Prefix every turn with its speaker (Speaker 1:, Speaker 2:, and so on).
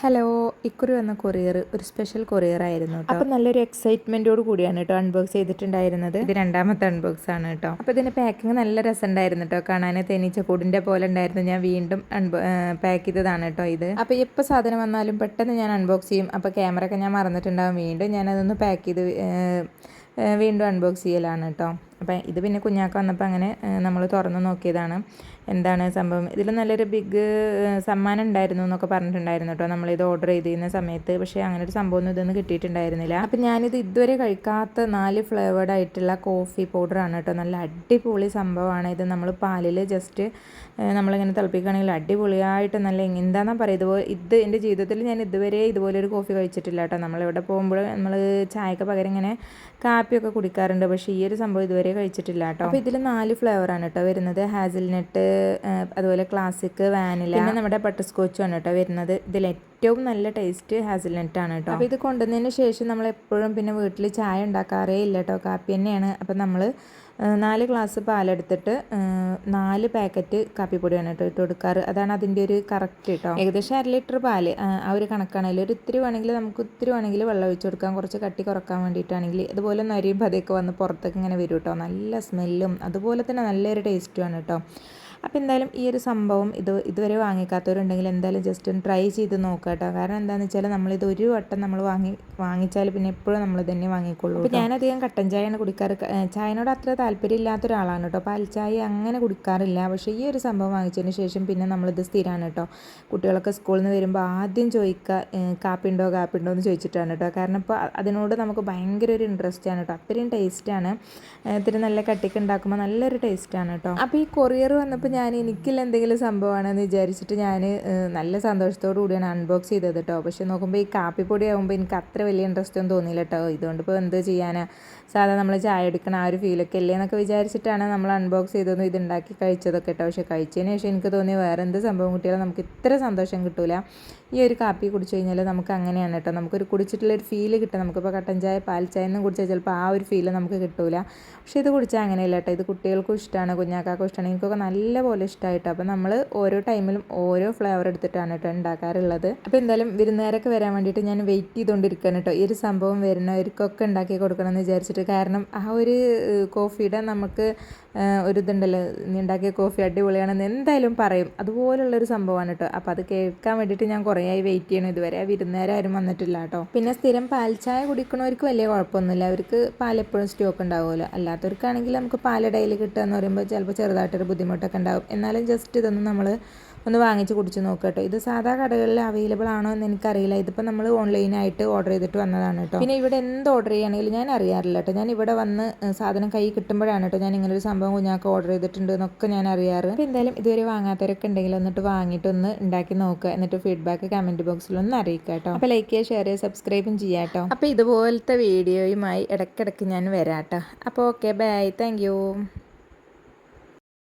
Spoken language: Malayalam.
Speaker 1: ഹലോ ഇക്കുറി വന്ന കൊറിയർ ഒരു സ്പെഷ്യൽ കൊറിയർ ആയിരുന്നു കേട്ടോ അപ്പം നല്ലൊരു എക്സൈറ്റ്മെന്റോട് കൂടിയാണ് കേട്ടോ അൺബോക്സ് ചെയ്തിട്ടുണ്ടായിരുന്നത്. ഇത് രണ്ടാമത്തെ അൺബോക്സ് ആണ് കേട്ടോ അപ്പോൾ ഇതിന്റെ പാക്കിങ് നല്ല രസമുണ്ടായിരുന്നു കേട്ടോ കാണാൻ തേനീച്ച കൂടിന്റെ പോലെ ഉണ്ടായിരുന്നു. ഞാൻ വീണ്ടും പാക്ക് ചെയ്തതാണ് കേട്ടോ ഇത്. അപ്പോൾ എപ്പോൾ സാധനം വന്നാലും പെട്ടെന്ന് ഞാൻ അൺബോക്സ് ചെയ്യും. അപ്പോൾ ക്യാമറ ഒക്കെ ഞാൻ മറന്നിട്ടുണ്ടാവും. വീണ്ടും ഞാനതൊന്ന് പാക്ക് ചെയ്ത് വീണ്ടും അൺബോക്സ് ചെയ്യലാണ് കേട്ടോ അപ്പം ഇത് പിന്നെ കുഞ്ഞാക്ക വന്നപ്പോൾ അങ്ങനെ നമ്മൾ തുറന്ന് നോക്കിയതാണ്. എന്താണ് സംഭവം? ഇതിൽ നല്ലൊരു ബിഗ് സമ്മാനം ഉണ്ടായിരുന്നു എന്നൊക്കെ പറഞ്ഞിട്ടുണ്ടായിരുന്നു കേട്ടോ. നമ്മളിത് ഓർഡർ ചെയ്തിരുന്ന സമയത്ത്. പക്ഷേ അങ്ങനെ ഒരു സംഭവമൊന്നും ഇതൊന്നും കിട്ടിയിട്ടുണ്ടായിരുന്നില്ല. അപ്പം ഞാനിത് ഇതുവരെ കഴിക്കാത്ത നാല് ഫ്ലേവേഡ് ആയിട്ടുള്ള കോഫി പൗഡറാണ് കേട്ടോ. നല്ല അടിപൊളി സംഭവമാണ് ഇത്. നമ്മൾ പാലിൽ ജസ്റ്റ് നമ്മളിങ്ങനെ തിളപ്പിക്കുകയാണെങ്കിൽ അടിപൊളിയായിട്ട് നല്ല എന്താണെന്നാ പറയുക ഇതുപോലെ ഇത് എന്റെ ജീവിതത്തിൽ ഞാൻ ഇതുവരെ ഇതുപോലെ ഒരു കോഫി കഴിച്ചിട്ടില്ല കേട്ടോ. നമ്മളിവിടെ പോകുമ്പോൾ നമ്മൾ ചായക്ക് പകരം ഇങ്ങനെ കാപ്പിയൊക്കെ കുടിക്കാറുണ്ട്. പക്ഷേ ഈ ഒരു സംഭവം ഇതുവരെ കഴിച്ചിട്ടില്ല കേട്ടോ. അപ്പോൾ ഇതിൽ നാല് ഫ്ലേവറാണ് കേട്ടോ വരുന്നത്. ഹാസിൽനട്ട് അതുപോലെ ക്ലാസിക് വാനില പിന്നെ നമ്മുടെ ബട്ടർ സ്കോച്ചും ആണ് കേട്ടോ വരുന്നത്. ഇതിൽ ഏറ്റവും നല്ല ടേസ്റ്റ് ഹാസൽനട്ട് ആണ് കേട്ടോ. അപ്പോൾ ഇത് കൊണ്ടുവന്നതിന് ശേഷം നമ്മൾ എപ്പോഴും പിന്നെ വീട്ടിൽ ചായ ഉണ്ടാക്കാറേ ഇല്ല കേട്ടോ. കാപ്പി തന്നെയാണ്. അപ്പോൾ നമ്മൾ നാല് ഗ്ലാസ് പാലെടുത്തിട്ട് നാല് പാക്കറ്റ് കാപ്പിപ്പൊടിയാണ് കേട്ടോ ഇട്ട് കൊടുക്കാറ്. അതാണ് അതിന്റെ ഒരു കറക്റ്റ് കേട്ടോ. ഏകദേശം അര ലിറ്റർ പാൽ ആ, ഒരു കണക്കാണെങ്കിൽ ഒരു ഇത്തിരി വേണമെങ്കിൽ നമുക്ക് ഇത്തിരി വേണമെങ്കിൽ വെള്ളം ഒഴിച്ച് കൊടുക്കാം. കുറച്ച് കട്ടി കുറയ്ക്കാൻ വേണ്ടിയിട്ടാണെങ്കിൽ. അതുപോലെ നരിയും അതൊക്കെ വന്ന് പുറത്തേക്ക് ഇങ്ങനെ വരും കേട്ടോ. നല്ല സ്മെല്ലും. അതുപോലെ തന്നെ നല്ലൊരു ടേസ്റ്റുമാണ് കേട്ടോ. അപ്പോൾ എന്തായാലും ഈ ഒരു സംഭവം ഇത് ഇതുവരെ വാങ്ങിക്കാത്തവരുണ്ടെങ്കിൽ എന്തായാലും ജസ്റ്റ് ഒന്ന് ട്രൈ ചെയ്ത് നോക്കുക കേട്ടോ. കാരണം എന്താണെന്ന് വെച്ചാൽ നമ്മളിത് ഒരു വട്ടം നമ്മൾ വാങ്ങി വാങ്ങിച്ചാൽ പിന്നെ എപ്പോഴും നമ്മൾ തന്നെ വാങ്ങിക്കൊള്ളൂ അപ്പോൾ ഞാനധികം കട്ടൻ ചായയാണ് കുടിക്കാറ്. ചായനോട് അത്ര താല്പര്യമില്ലാത്ത ഒരാളാണ് കേട്ടോ. പാൽ ചായ അങ്ങനെ കുടിക്കാറില്ല. പക്ഷേ ഈ ഒരു സംഭവം വാങ്ങിച്ചതിന് ശേഷം പിന്നെ നമ്മളിത് സ്ഥിരമാണ് കേട്ടോ. കുട്ടികളൊക്കെ സ്കൂളിൽ നിന്ന് വരുമ്പോൾ ആദ്യം ചോദിക്കുക കാപ്പിണ്ടോ കാപ്പിയുണ്ടോ എന്ന് ചോദിച്ചിട്ടാണ് കേട്ടോ. കാരണം ഇപ്പോൾ അതിനോട് നമുക്ക് ഭയങ്കര ഒരു ഇൻട്രസ്റ്റ് ആണ് കേട്ടോ. അത്രയും ടേസ്റ്റാണ് ഇത്തിരി നല്ല കട്ടിക്ക് ഉണ്ടാക്കുമ്പോൾ നല്ലൊരു ടേസ്റ്റാണ് കേട്ടോ. അപ്പോൾ ഈ കൊറിയർ വന്നപ്പോൾ ഞാൻ എനിക്കില്ല എന്തെങ്കിലും സംഭവമാണെന്ന് വിചാരിച്ചിട്ട് ഞാൻ നല്ല സന്തോഷത്തോടു കൂടിയാണ് അൺബോക്സ് ചെയ്തത് കേട്ടോ. പക്ഷെ നോക്കുമ്പോൾ ഈ കാപ്പിപ്പൊടി ആകുമ്പോൾ എനിക്ക് അത്ര വലിയ ഇൻട്രസ്റ്റ് ഒന്നും തോന്നിയില്ല കേട്ടോ. ഇതുകൊണ്ട് ഇപ്പോൾ എന്ത് ചെയ്യാനാണ് സാധാരണ നമ്മൾ ചായ എടുക്കണ ആ ഒരു ഫീലൊക്കെ അല്ലേ എന്നൊക്കെ വിചാരിച്ചിട്ടാണ് നമ്മൾ അൺബോക്സ് ചെയ്തതും ഇത് ഉണ്ടാക്കി കഴിച്ചതൊക്കെ കേട്ടോ പക്ഷേ കഴിച്ചതിന് ശേഷം എനിക്ക് തോന്നി വേറെ എന്ത് സംഭവം കിട്ടിയാലും നമുക്ക് ഇത്ര സന്തോഷം കിട്ടൂല. ഈ ഒരു കാപ്പി കുടിച്ചു കഴിഞ്ഞാൽ നമുക്ക് അങ്ങനെയാണ് കേട്ടോ നമുക്കൊരു കുടിച്ചിട്ടുള്ള ഒരു ഫീൽ കിട്ടും. നമുക്കിപ്പോൾ കട്ടൻ ചായ പാൽ ചായ ഒന്നും കുടിച്ചാൽ ചിലപ്പോൾ ആ ഒരു ഫീൽ നമുക്ക് കിട്ടൂല. പക്ഷേ ഇത് കുടിച്ചാൽ അങ്ങനെയല്ല കേട്ടോ ഇത് കുട്ടികൾക്കും ഇഷ്ടമാണ് കുഞ്ഞാക്കാക്കും ഇഷ്ടമാണ് എനിക്കൊക്കെ നല്ലപോലെ ഇഷ്ടമായിട്ടോ അപ്പോൾ നമ്മൾ ഓരോ ടൈമിലും ഓരോ ഫ്ലേവർ എടുത്തിട്ടാണ് കേട്ടോ ഉണ്ടാക്കാറുള്ളത് അപ്പോൾ എന്തായാലും വിരുന്നുകാരൊക്കെ വരാൻ വേണ്ടിയിട്ട് ഞാൻ വെയിറ്റ് ചെയ്തുകൊണ്ടിരിക്കുകയാണ് കേട്ടോ ഈ ഒരു സംഭവം വരുന്നവർക്കൊക്കെ ഉണ്ടാക്കി കൊടുക്കണം എന്ന് വിചാരിച്ചിട്ട് കാരണം ആ ഒരു ഏഹ്, കോഫിയുടെ നമുക്ക് ഒരു ഇതുണ്ടല്ലോ ഉണ്ടാക്കിയ കോഫി അടിപൊളിയാണെന്ന് എന്തായാലും പറയും. അതുപോലുള്ളൊരു സംഭവമാണ് കേട്ടോ അപ്പോൾ അത് കേൾക്കാൻ വേണ്ടിയിട്ട് ഞാൻ കുറേ ആയി വെയിറ്റ് ചെയ്യണം. ഇതുവരെ വിരുന്നേരം ആരും വന്നിട്ടില്ല കേട്ടോ പിന്നെ സ്ഥിരം പാൽ ചായ കുടിക്കണവർക്ക് വലിയ കുഴപ്പമൊന്നുമില്ല. അവർക്ക് പാൽ എപ്പോഴും സ്റ്റോക്ക് ഉണ്ടാവുമല്ലോ. അല്ലാത്തവർക്കാണെങ്കിൽ നമുക്ക് ഡെയിലി കിട്ടുക എന്ന് പറയുമ്പോൾ ചിലപ്പോൾ ചെറുതായിട്ടൊരു ബുദ്ധിമുട്ടൊക്കെ ഉണ്ടാവും. എന്നാലും ജസ്റ്റ് ഇതൊന്നും നമ്മൾ ഒന്ന് വാങ്ങിച്ച് കുടിച്ച് നോക്കുക കേട്ടോ ഇത് സാധാ കടകളിൽ അവൈലബിൾ ആണോ എന്ന് എനിക്കറിയില്ല. ഇതിപ്പോൾ നമ്മൾ ഓൺലൈനായിട്ട് ഓർഡർ ചെയ്തിട്ട് വന്നതാണ് കേട്ടോ പിന്നെ ഇവിടെ എന്ത് ഓർഡർ ചെയ്യുകയാണെങ്കിലും ഞാൻ അറിയാറില്ല കേട്ടോ ഞാൻ ഇവിടെ വന്ന് സാധനം കൈ കിട്ടുമ്പോഴാണ് കേട്ടോ ഞാൻ ഇങ്ങനെ ഒരു സംഭവം കുഞ്ഞാക്ക് ഓർഡർ ചെയ്തിട്ടുണ്ട് എന്നൊക്കെ ഞാൻ അറിയാറ്. അപ്പോൾ എന്തായാലും ഇതുവരെ വാങ്ങാത്തവരൊക്കെ ഉണ്ടെങ്കിൽ എന്നിട്ട് വാങ്ങിയിട്ട് ഒന്ന് ഉണ്ടാക്കി നോക്കുക. എന്നിട്ട് ഫീഡ്ബാക്ക് കമന്റ് ബോക്സിൽ ഒന്ന് അറിയിക്കുക കേട്ടോ അപ്പോൾ ലൈക്ക് ചെയ്യുക ഷെയർ ചെയ്യുക സബ്സ്ക്രൈബും ചെയ്യാം കേട്ടോ അപ്പോൾ ഇതുപോലത്തെ വീഡിയോയുമായി ഇടയ്ക്കിടയ്ക്ക് ഞാൻ വരാം കേട്ടോ അപ്പോൾ ഓക്കെ ബൈ താങ്ക്